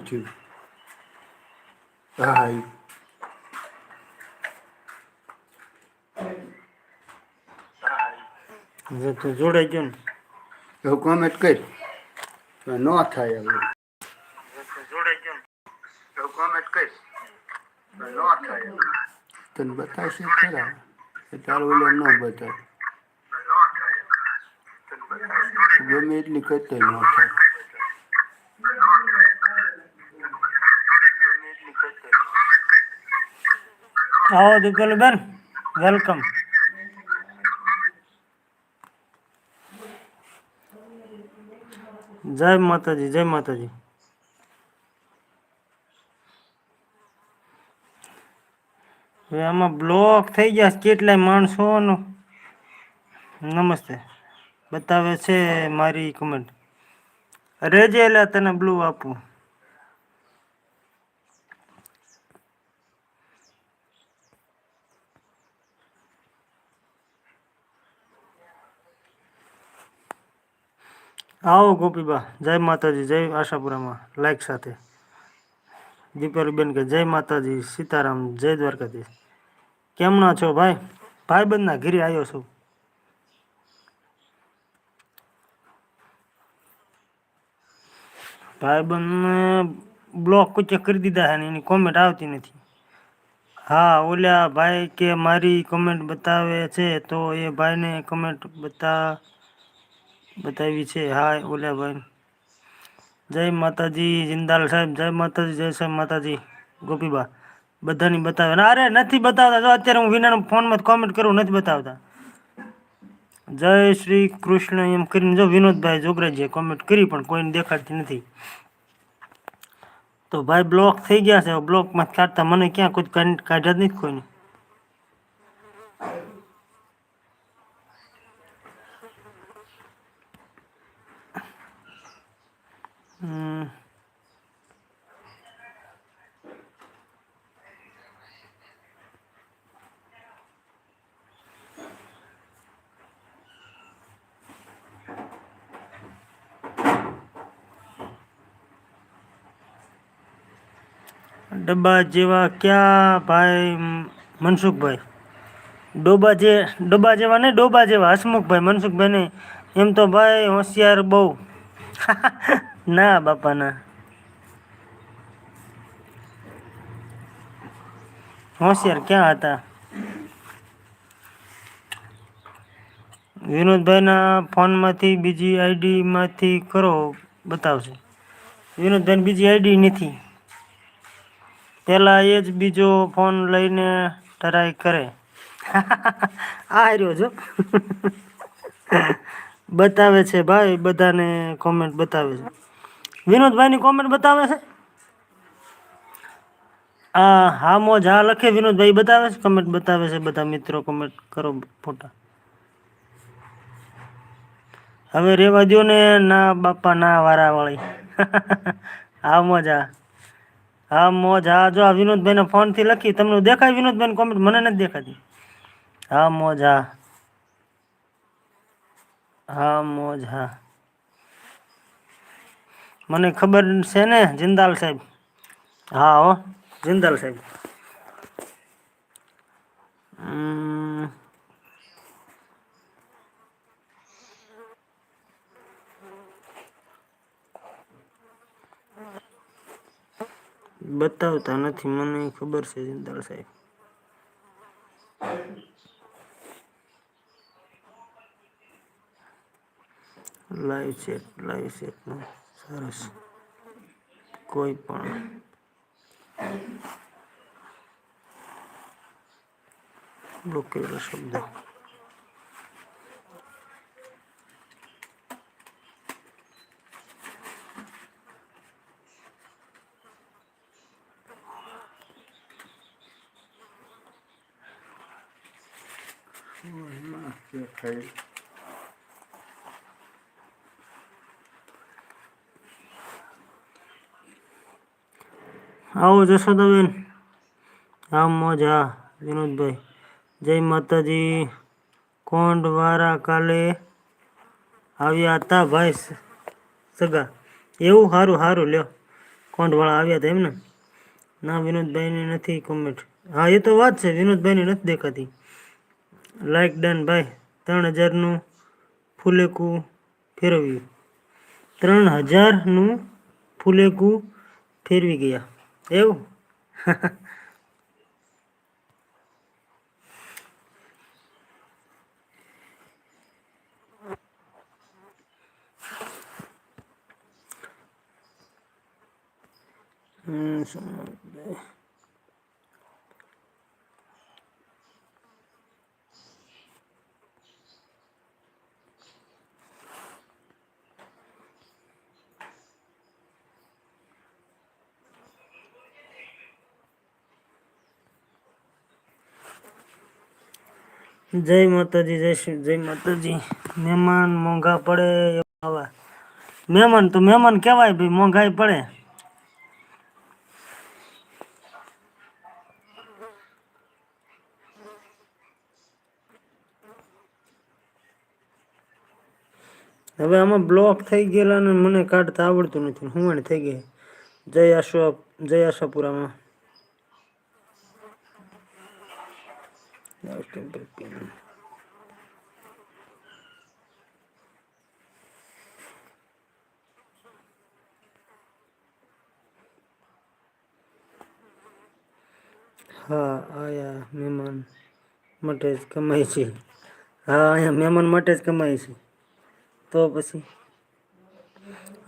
થયું હા ઈ. જો તું જોડાઈ ગયો ને હવે કોમેન્ટ કર ન થાય હવે જોડાઈ ગયો હવે કોમેન્ટ કર ન થાય તને બતાવશે ખરા તારું ઓલો ન બતાવે ગમે એટલી કરતો ન થાય આવો દીપેલું બેન વેલકમ જય માતાજી જય માતાજી. હવે આમાં બ્લોક થઈ ગયા કેટલાય માણસોનો. નમસ્તે. બતાવે છે મારી કમેન્ટ રેજે એટલે તને બ્લુ આપું. આવો ગોપીબા, જય માતાજી, જય આશાપુરામાં લાઈક સાથે. દીપાલીબેન કે, જય માતાજી, સીતારામ, જય દ્વારકાધીશ. કેમના છો ભાઈ? ભાઈબંધના ઘીરે આવ્યો છું. ભાઈબંધ બ્લોક કુચે કરી દીધા છે એની કોમેન્ટ આવતી નથી. હા, ઓલા ભાઈ કે મારી કોમેન્ટ બતાવે છે તો એ ભાઈને કોમેન્ટ બતા બતાવી છે. હા ઓલા ભાઈ. જય માતાજી, જિંદાલ સાહેબ. જય માતાજી, જય સાહેબ માતાજી. ગોપીબા, બધાની બતાવે. અરે નથી બતાવતા. જો અત્યારે હું વિનાના ફોનમાં કોમેન્ટ કરું, નથી બતાવતા. જય શ્રી કૃષ્ણ એમ કરીને જો વિનોદભાઈ જોગરાજીએ કોમેન્ટ કરી, પણ કોઈને દેખાડતી નથી. તો ભાઈ બ્લોક થઈ ગયા છે. બ્લોકમાં કાઢતા. મને ક્યાં કોઈ કાઢ- કાઢ્યા જ નથી કોઈને હમ. ડબ્બા જેવા ક્યાં ભાઈ મનસુખભાઈ? ડોબા જે ડબ્બા જેવા નહીં, ડોબા જેવા હસમુખભાઈ, મનસુખભાઈ ને એમ તો ભાઈ હોશિયાર બહુ. ના, બાપા, ના. હોશિયાર ક્યાં હતા? વિનોદભાઈના ફોનમાંથી બીજી આઈડીમાંથી કરો બતાવશે વિનોદભાઈ બીજી આઈડી નથી. પેલા એ જ બીજો ફોન લઈને ટ્રાય કરે. આ રહ્યો જો બતાવે છે ભાઈ, બધાને કોમેન્ટ બતાવે છે. વિનોદભાઈની કોમેન્ટ બતાવે છે? હા મોજ હા લખે વિનોદભાઈ બતાવે છે? કમેન્ટ બતાવે છે બધા મિત્રો કમેન્ટ કરો ફોટા. હવે રેવા દો ને ના બાપા, ના વારા વાળી હા મોજા હા મોજા જો આ વિનોદભાઈને ફોનથી લખી, તમને દેખાય વિનોદભાઈ કોમેન્ટ મને નથી દેખાતી. હા મોજા હા મોજ મને ખબર છે ને, જિંદાલ સાહેબ. હા, હો, જિંદાલ સાહેબ. બતાવતા નથી, મને ખબર છે જિંદાલ સાહેબ. લાઈવ ચેટ લાઈવ ચેટ સરસ. કોઈ પણ. બ્લોક શબ્દ. દેખાય. આવો જશોદાબેન હા મોજ, વિનોદભાઈ. જય માતાજી. કોંડવારા કાલે આવ્યા હતા ભાઈ સગા. એવું સારું સારું લ્યો. કોંડવાળા આવ્યા હતા એમને. ના, વિનોદભાઈની નથી કોમેન્ટ હા, એ તો વાત છે, વિનોદભાઈની નથી દેખાતી. લાઈક ડન ભાઈ. ત્રણ હજારનું ફૂલેકું ફેરવ્યું. ત્રણ હજારનું ફૂલેકું ફેરવી ગયા. એવું હમ, સમજ. જય માતાજી, જય જય માતાજી. મહેમાન મોંઘા પડે આવા મહેમાન તો મહેમાન કહેવાય ભાઈ, મોંઘાઈ પડે. હવે આમાં બ્લોક થઈ ગયેલા ને મને કાઢતા આવડતું નથી હુંવણ થઈ ગઈ. જય આશા, જય આશાપુરામાં. હા, આયા મહેમાન માટે જ કમાય છે. હા અહીંયા મહેમાન માટે જ કમાય છે. તો પછી?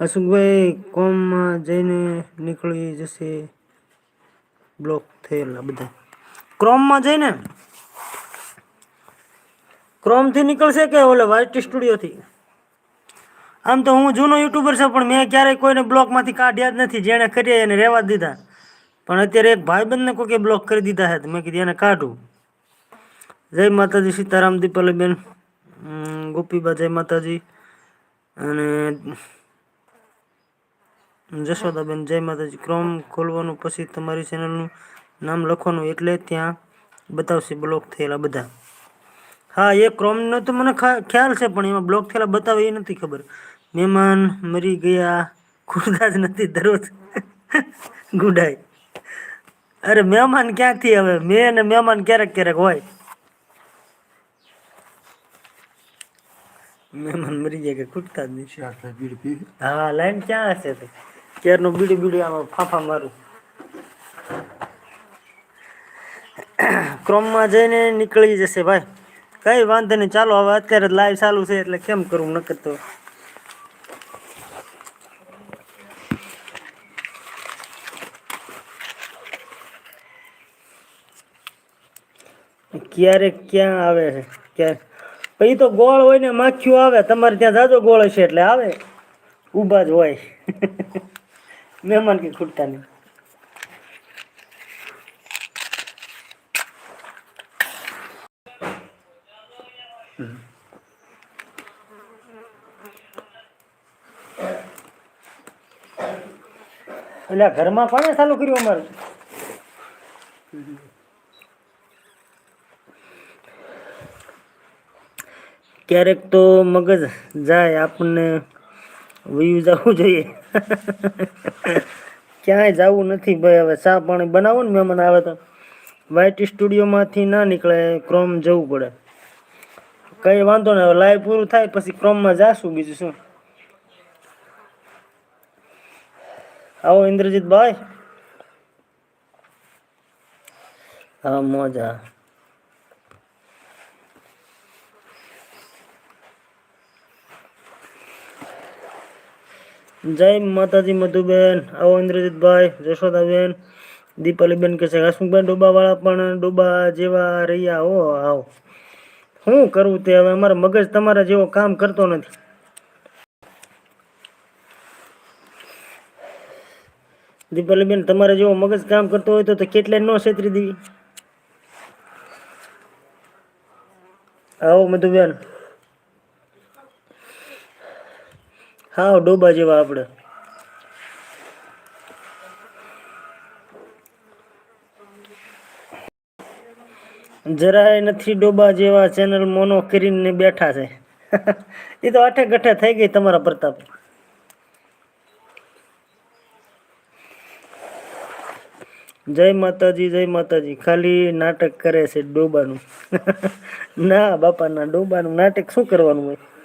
અશોકભાઈ, કોમમાં જઈને નીકળી જશે. બ્લોક થયેલા બધા. ક્રોમમાં જઈને? ક્રોમથી નીકળશે કે ઓલે વાઇટ સ્ટુડિયોથી? આમ તો હું જૂનો યુટ્યુબર છું, પણ મેં ક્યારેય કોઈને બ્લોકમાંથી કાઢ્યા જ નથી. જેણે કર્યા એને રહેવા દીધા. પણ અત્યારે એક ભાઈબંધને કોકે બ્લોક કરી દીધા છે મેં કીધું એને કાઢું. જય માતાજી સીતારામ દીપાલીબેન. ગોપીબા, જય માતાજી. અને જશોદાબેન, જય માતાજી. ક્રોમ ખોલવાનું પછી તમારી ચેનલનું નામ લખવાનું એટલે ત્યાં બતાવશે બ્લોક થયેલા બધા. હા, એ ક્રોમનો તો મને ખ્યાલ છે, પણ એમાં બ્લોક થયેલા બતાવે એ નથી ખબર. મહેમાન મરી ગયા, ખુરદા જ નથી, દરરોજ ગુડાય. અરે મહેમાન ક્યાંથી હવે મેં ને મહેમાન ક્યારેક ક્યારેક હોય. મહેમાન મરી જાય કે ખૂટતા જ નહીં. હા લાઈન ક્યાં હશે તો? ક્યારનું બીડી બીડી આમાં ફાંફા મારું. ક્રોમમાં જઈને નીકળી જશે ભાઈ. કઈ વાંધો નહીં. ચાલો હવે અત્યારે લાઈવ ચાલુ છે એટલે કેમ કરવું નકર તો ક્યારેક ક્યાં આવે છે? ક્યારે પછી તો ગોળ હોય ને માખીઓ આવે, તમારે ત્યાં જાજો ગોળ હશે એટલે આવે. ઊભા જ હોય. મહેમાન કે ખૂટતા નહીં. એટલે ઘરમાં કોને ચાલુ કર્યું અમારે? ક્યારેક તો મગજ જાય આપણને વયું જવું જોઈએ. ક્યાંય જવું નથી ભાઈ, હવે ચા પાણી બનાવો ને મહેમાન આવે તો. વાઇટ સ્ટુડિયોમાંથી ના નીકળે, ક્રોમ જવું પડે. કંઈ વાંધો નહીં, હવે લાઈવ પૂરું થાય પછી ક્રોમમાં જાશું બીજું શું? આવો ઇન્દ્રજીતભાઈ. હા, મોજ. જય માતાજી મધુબેન, આવો ઇન્દ્રજીતભાઈ જશોદાબેન દીપાલીબેન કે છે, હસમુખભાઈ ડોબાવાળા પણ ડોબા જેવા રહ્યા હો, આવો. શું કરવું તે હવે? અમારા મગજ તમારા જેવો કામ કરતો નથી. દીપાલીબેન, તમારે જેવો મગજ કામ કરતો હોય તો કેટલાય ન છેતરી દેવી. આવો મધુબેન. હા ડોબા જેવા આપણે જરાય નથી ડોબા જેવા ચેનલ મોનો કરીને બેઠા છે. એ તો આઠે ગઠે થઈ ગઈ તમારા પ્રતાપ. જય માતાજી જય માતાજી. ખાલી નાટક કરે છે ડોબાનું. ના, બાપાના ડોબાનું નાટક શું કરવાનું હોય?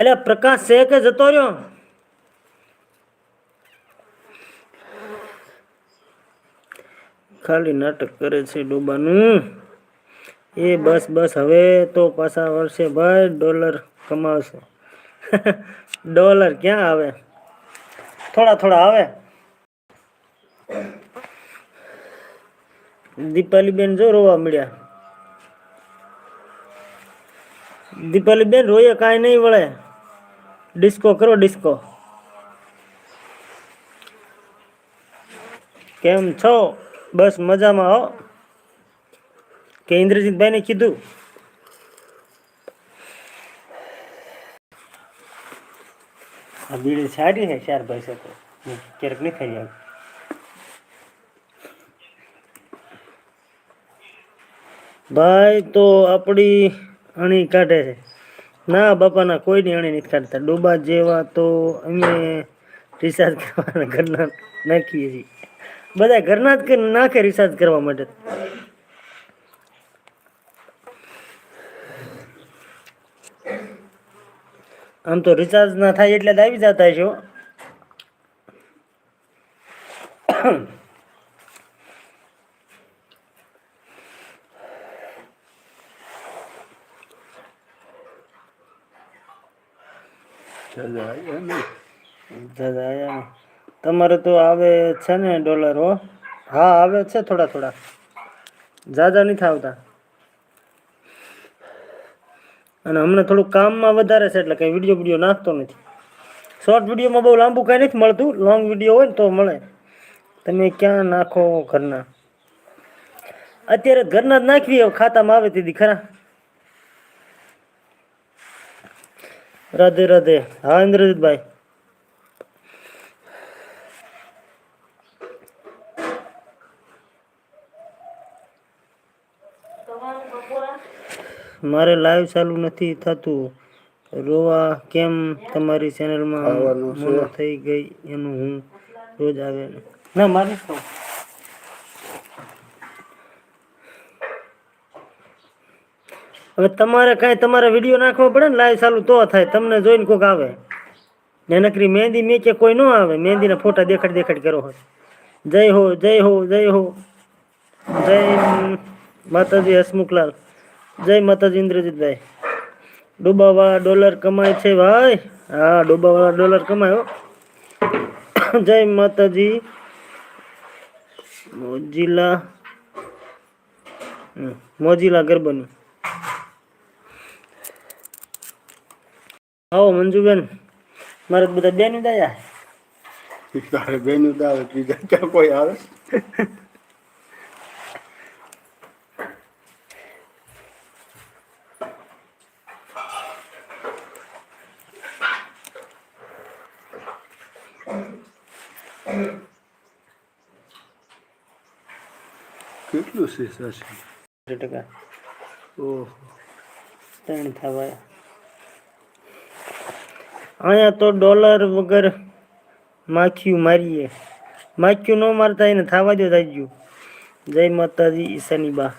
એટલે પ્રકાશ છે કે જતો રહ્યો. ખાલી નાટક કરે છે ડોબાનું. એ બસ બસ, હવે તો પાછા વર્ષે ભાઈ, ડોલર કમાવશે. ડોલર ક્યાં આવે? થોડા થોડા આવે. દીપાલી બેન જો રોવા મળ્યા. દીપાલી બેન રોયે કાંઈ નહીં વળે. ડિસ્કો કરો ડિસ્કો. કેમ છો? બસ મજામાં હો. કે ઇન્દ્રજીતભાઈને કીધું? આ બીડી સારી છે ચાર પૈસા તો ક્યારેક નહીં ખાઈ આવે. ભાઈ તો આપણી અણી કાઢે છે. ના, બાપાના કોઈની અણી નથી કાઢતા. ડોબા જેવા તો અમે રિસાર્જ કરવાના ઘરના નાખીએ છીએ. બધા ઘરના જ નાખે રિસાર્જ કરવા માટે. આમ તો રિચાર્જ ના થાય એટલે આવી જતા છો સજા એમ ને. દાદા આયા. તમારે તો આવે છે ને ડોલર, હો? હા, આવે છે થોડા થોડા. જાજા નથી આવતા. અને હમણાં થોડું કામમાં વધારે છે, એટલે કંઈ વીડિયો વીડિયો નાખતો નથી. શોર્ટ વિડીયોમાં બહુ લાંબુ કાંઈ નથી મળતું. લોંગ વીડિયો હોય ને તો મળે. તમે ક્યાં નાખો ઘરના? અત્યારે ઘરના જ નાખવી ખાતામાં આવે તેથી ખરા. રાધે રાધે. હા ઇન્દ્રજીતભાઈ. મારે લાઈવ ચાલુ નથી થતું. રોવા કેમ તમારી ચેનલમાં થઈ ગઈ એનું હું રોજ આવે. ના મારે હવે તમારે કાંઈ તમારે વીડિયો નાખવો પડે ને લાઈવ ચાલુ તો થાય, તમને જોઈને કોઈક આવે. ને નકરી મહેંદી મેં કે કોઈ ન આવે, મહેંદીના ફોટા દેખાડ દેખાડ કરો હોય. જય હો જય હો જય હો. જય માતાજી હસમુખલાલ. જય માતાજી ઇન્દ્રજીતભાઈ. ડૂબાવાળા ડોલર કમાય છે ભાઈ. હા, ડૂબાવાળા ડોલર કમાય જય માતાજી. મોજીલા. મોજીલા ગરબાની. આવો મંજુબેન મારે બધા બેન ઉદાયા તારે બેન ઉદાવે ત્રીજા ક્યાં કોઈ આવે? કેટલું છે સાચી ટકા. ઓહો. ત્રણ થવા. અહીંયા તો ડોલર વગર માખ્યું મારીએ. માખ્યું ન મારતા એને થવા દો થઈ ગયું જય માતાજી, ઈશાની બા.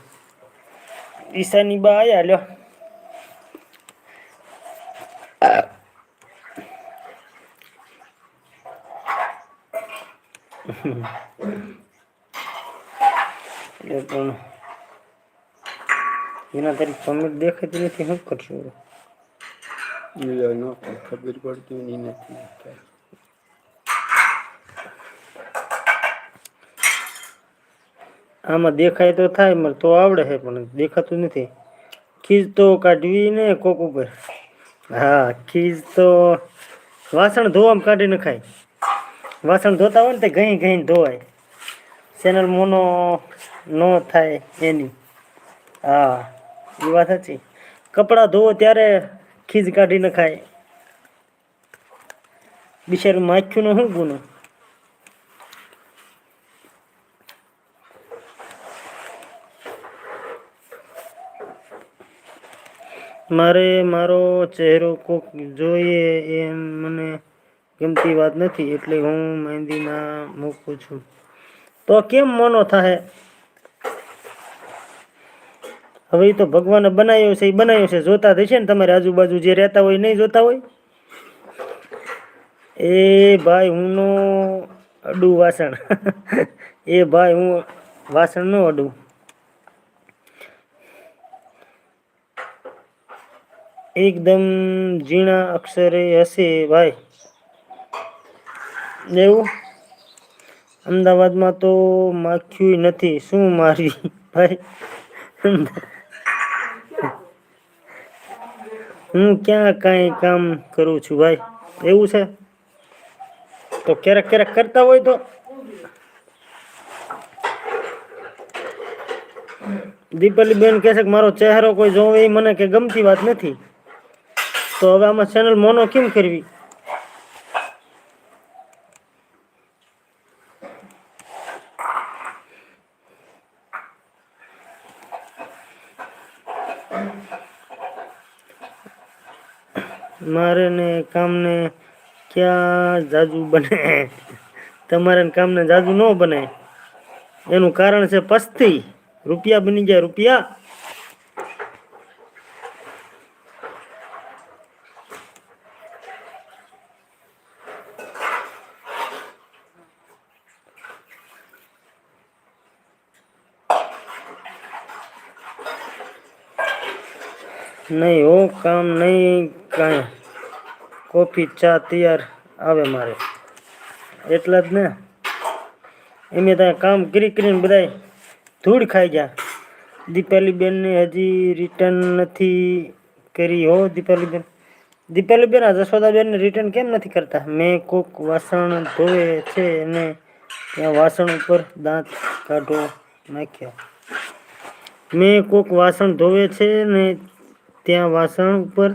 ઈશાની બા આયા, લ્યો. એટલે પણ એના તારી કમેન્ટ દેખાતી નથી, શું કરશું? હવે? મિલા ન ખબર પડતી નથી આમાં દેખાય તો થાય, મને તો આવડે છે, પણ દેખાતું નથી. ખીજ તો કાઢવી ને કોક ઉપર. હા, ખીજ તો વાસણ ધોવામાં કાઢી નખાય વાસણ ધોતા હોય ને તે ઘઈ ઘઈ ધોવાય. ચેનલ મોનો નો થાય એની. હા, એ વાત સાચી. કપડાં ધોવો ત્યારે ખીજ કાઢી નખાય બિચારું માખ્યું નો શું ગુનો? મારે મારો ચહેરો કોક જોઈએ એમ મને ગમતી વાત નથી, એટલે હું મહેંદીમાં મૂકું છું. તો કેમ મનો થાય હવે એ તો ભગવાને બનાવ્યો છે એ બનાવ્યો છે. જોતા થશે ને તમારી આજુબાજુ જે રહેતા હોય નહીં જોતા હોય? એ ભાઈ હું નો અડું વાસણ. એ ભાઈ હું વાસણ નો અડું. એકદમ ઝીણા અક્ષરે હશે ભાઈ. એવું? અમદાવાદમાં તો માખ્યું નથી. શું મારી ભાઈ? હું ક્યાં કાંઈ કામ કરું છું ભાઈ? એવું છે? તો ક્યારેક ક્યારેક કરતા હોય તો. દીપાલી બેન કહે છે કે મારો ચહેરો કોઈ જોવે એ મને કે ગમતી વાત નથી. તો હવે આમાં ચેનલ મોનો કેમ કરવી મારે ને કામને ક્યાં જાજુ બને? તમારે ને કામને જાજુ ન બને. એનું કારણ છે પસ્તી. રૂપિયા બની જાય, રૂપિયા. નહીં, હો, કામ નહીં, કાંઈ. કોફી, ચા તૈયાર આવે મારે. એટલા જ ને? એમે ત્યાં કામ કરી કરીને બધાય ધૂળ ખાઈ ગયા. દીપાલી બેનને હજી રિટર્ન નથી કરી હો દીપાલી બેન બેન આ જશોદાબેનને રિટર્ન કેમ નથી કરતા? મેં કોક વાસણ ધોવે છે અને ત્યાં વાસણ ઉપર દાંત કાઢો નાખ્યા. મેં કોક વાસણ ધોવે છે ને ત્યાં વાસણ ઉપર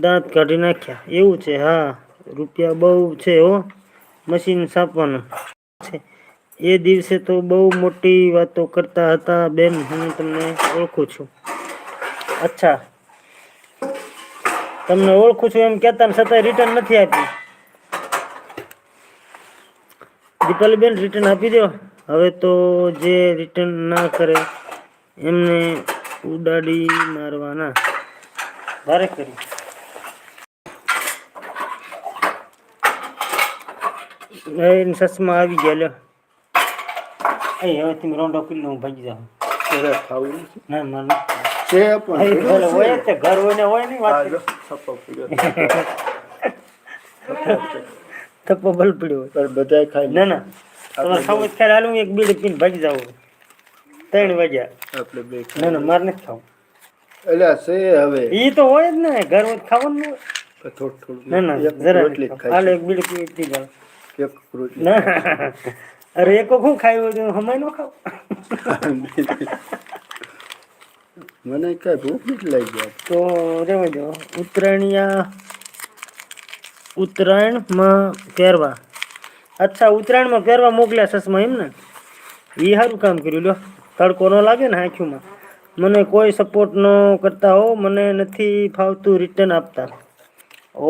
દાંત કાઢી નાખ્યા. એવું છે, હા. રૂપિયા બહુ છે, હો. મશીન સાપવાનું છે. એ દિવસે તો બહુ મોટી વાતો કરતા હતા, બેન, હું તમને ઓળખું છું. અચ્છા. તમને ઓળખું છું એમ કહેતા છતાંય રિટર્ન નથી આપી. દીપાલી બેન રિટર્ન આપી દો હવે તો જે રિટર્ન ના કરે, એમને ઉડાડી મારવાના. ભારે કરી. એ સસમાં આવી ગયા લ્યો. એ હવે તમે રોંડો કિલ્લો હું ભાગી જાઉં. ખાવું. ના નથી. છે પણ ભલે હોય તે ઘર હોય ને હોય નહીં વાત થપ્પો બલ પડ્યો પણ બધાય ખાઈ ના ના. તમારે ખાવું જ ખ્યાલ હાલું? એક બીડી પીને ભાગી જાવ ત્રણ વાગ્યા. આપણે બે ના ના મારે નથી ખાવું. અલ્યા છે હવે. એ તો હોય જ ને ઘર હોય ખાવાનું ન થોડું થોડું. ના ના જરા. હાલો એક બીડી પી જાવ એક ફ્રૂટ ના અરે એક શું ખાયું હમણાં ન ખાવ મને કઈ ભૂખ નથી લાગી. તો રેવા દો ઉત્તરાયણિયા ઉત્તરાયણમાં પહેરવા અચ્છા ઉત્તરાયણમાં પહેરવા મોકલ્યા સસમાં એમ ને એ સારું કામ કર્યું લો તડકો ન લાગે ને આંખીમાં મને કોઈ સપોર્ટ ન કરતા હો મને નથી ફાવતું રિટર્ન આપતા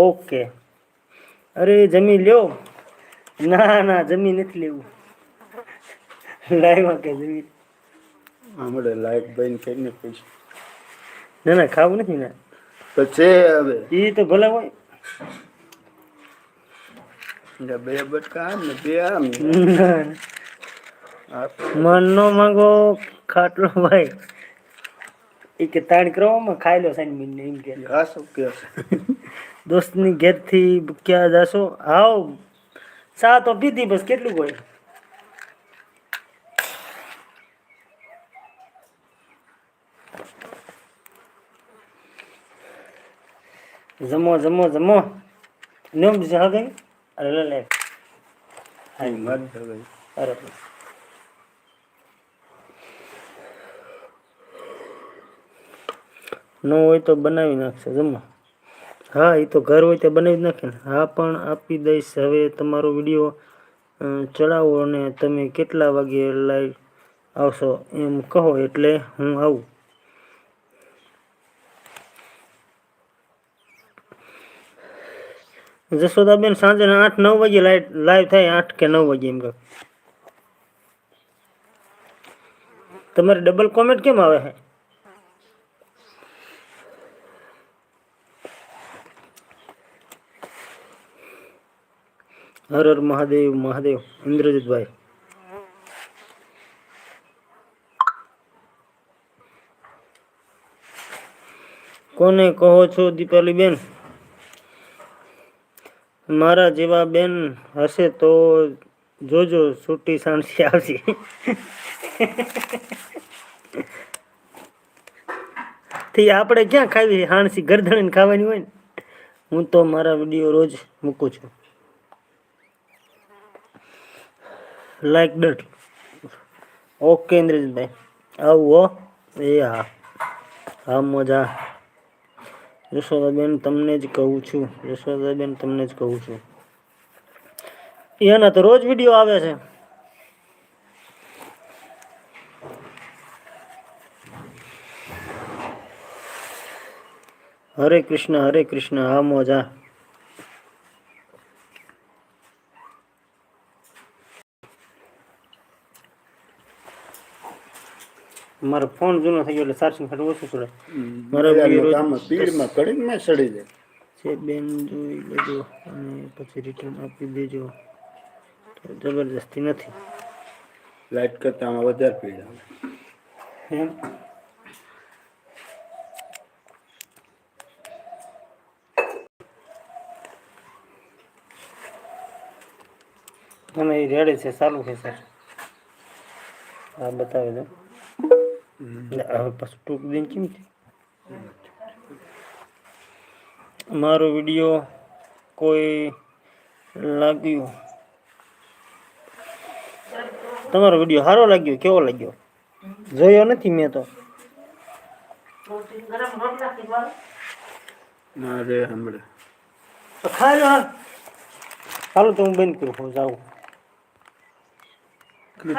ઓકે અરે જમી લ્યો ના ના જમી નથી લેવું. લાઈવ કે જમી હમણાં લાઈટ બંધ કરીને પછી. ના ના ખાવું નથી ને. તો છે હવે. એ તો ભલે હોય. ને બે બટકા ને બે આમ મન નો માંગો ખાટલો ભાઈ. એ કે તાણ કરવામાં ખાઈ લો સાઈન મીન એમ કે? દોસ્તની ઘેરથી ક્યાં જાશો? આવ. સા તો પીધી બસ કેટલું હોય? જમો જમો જમો. નિયમ બીજા હા ગઈ અરે લે લે. હા, મત હવે. અરે. ન હોય તો બનાવી નાખશે જમો. હા એ તો ઘર હોય તે બનાવી જ નાખે ને. હા, પણ આપી દઈશ. હવે તમારો વીડિયો ચડાવો અને તમે કેટલા વાગે લાઈવ આવશો એમ કહો એટલે હું આવું. જશોદાબેન સાંજે આઠ નવ વાગે લાઈટ લાઈવ થાય, આઠ કે નવ વાગે એમ કહો. તમારી ડબલ કોમેન્ટ કેમ આવે હા હર હર મહાદેવ મહાદેવ, ઇન્દ્રજીતભાઈ. કોને કહો છો દીપાલી બેન મારા જેવા બેન હશે તો જોજો, છૂટી સાણસી આવશે. થી આપણે ક્યાં ખાવી? હાણસી ગરદણીને ખાવાની હોય ને? હું તો મારા વીડિયો રોજ મૂકું છું. લાઈક ડટ ઓકે ઇન્દ્રજીતભાઈ આવું. એ હા. હા, મજા. યશોદાબેન, તમને જ કહું છું. યશોદાબેન, તમને જ કહું છું. એના તો રોજ વીડિયો આવે છે. હરે કૃષ્ણ હરે કૃષ્ણ. હા, મોજા. મારો ફોન જૂનો થઈ ગયો એટલે ચાર્જિંગ ખાટું ઓછું પડે. મારો વીડિયો કરીને મેં સડી જાય છે બેન જોઈ લેજો અને પછી રિટર્ન આપી દેજો. તો જબરજસ્તી નથી. લાઈટ કરતા આમાં વધારે પીડ આવે. એમ. અને એ રેડી છે? ચાલુ છે સર હા બતાવી દો. હવે પાછું ટૂંક દિન કેમ મારો વીડિયો કોઈ લાગ્યો? તમારો વીડિયો સારો લાગ્યો કેવો લાગ્યો? જોયો નથી મેં તો. ના રે હમણાં. ખાઈ લો હાલ. તો હું બંધ કરું જાઉં.